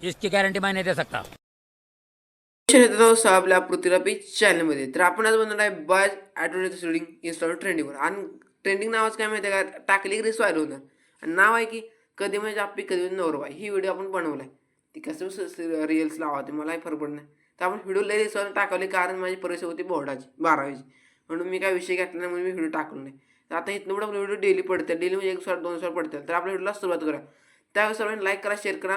इसकी गॅरंटी मैं नहीं दे सकता। आपल्या पृथ्वीरापी चॅनलमध्ये तर आपण आज बनवणार आहे बाय ॲडव्हर्टाईज रिडिंग इन्स्टॉल ट्रेंडिंगवर आणि ट्रेंडिंग नावाचं काय माहिती आहे का? टाकली की रिस व्हायला होणार. आणि नाव आहे की कधी म्हणजे आपली कधी म्हणजे नवरबाई ही व्हिडिओ आपण बनवला आहे ती कसं रिल्स लावा ते मलाही फरक पडत नाही. तर आपण व्हिडिओ लई रिसवर टाकवली कारण माझी परीक्षा होती बोर्डाची बारावीची. म्हणून मी काय विषय घेतला नाही म्हणून मी व्हिडिओ टाकलो नाही. तर आता इथनं पुढे आपले व्हिडिओ डेली पडतात डेली म्हणजे एक सॉर दोन सॉर पडतात तर आपल्या व्हिडिओला सुरुवात करा. त्यावेळेस सर्वांनी लाईक करा शेअर करा.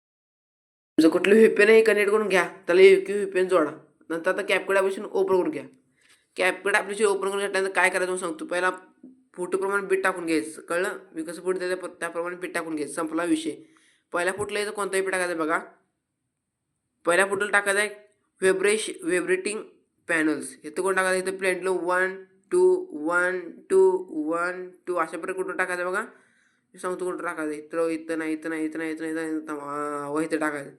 तुमचं कुठलं व्हीपेनही कनेक्ट करून घ्या. त्याला क्यू व्हीपेन जोडा. नंतर आता कॅपकड ॲप्लिकेशन ओपन करून घ्या. कॅपकड ॲप्लिकेशन ओपन करून घेतल्यानंतर काय करायचं मी सांगतो. पहिला फोटोप्रमाणे बीट टाकून घ्यायचं. कळलं? मी कसं फोटो द्यायचं त्याप्रमाणे बीट टाकून घ्यायचं. संपला विषय. पहिल्या फोटोला यायचं कोणताही बीट टाकायचं बघा. पहिल्या फोटोला टाकायचं आहे व्हेब्रेश व्हेब्रेटिंग पॅनल्स इथं कोण टाकायचं? इथं प्लेंटलो one two one two one two अशा प्रकारे कुठं टाकायचं बघा? मी सांगतो कुठं टाकायचं? इथं इथं नाही इथं नाही इथं नाही इथं नाही इथं नाही इथं व इथं टाकायचं.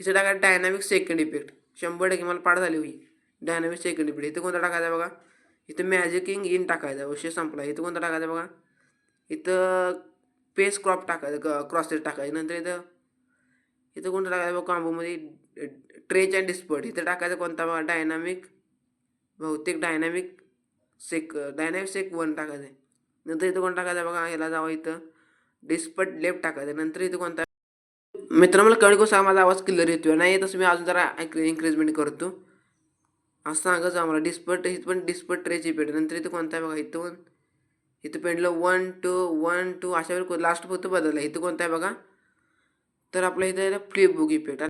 इथं टाकायचं डायनामिक सेकंड इफेक्ट शंभर टक्के मला पाठ झाली होई. डायनामिक सेकंड इफेक्ट इथं कोणता टाकायचा बघा? इथं मॅजिकिंग इन टाकायचा. विषय संपला. इथं कोणता टाकायचा बघा? इथं पेस क्रॉप टाकायचं क्रॉसेस टाकायचं. नंतर इथं इथं कोणतं टाकायचं बघा? कॉम्बोमध्ये ट्रेच अँड डिस्पर्ट इथं टाकायचं कोणता बघा? डायनामिक बहुतेक dynamic sec dynamic sec one टाकायचं आहे. नंतर इथं कोण टाकायचं बघा ह्याला जावं इथं. डिस्पट लेफ्ट टाकायचं. नंतर इथं कोणता? मित्र मला कळणी करून सांगा माझा आवाज क्लिअर येतोय. नाही तसं मी अजून जरा इन्क्रीजमेंट करतो. असं सांगायचं आम्हाला डिस्पट इथं पण डिस्पट ट्रेची पेट. नंतर इथं कोणता आहे बघा इथं पण. इथं पेंडलं वन टू वन टू अशा वेळी लास्ट फक्त बदलला. इथं कोणता आहे बघा? तर आपल्या इथं फ्लिप बुक पेट.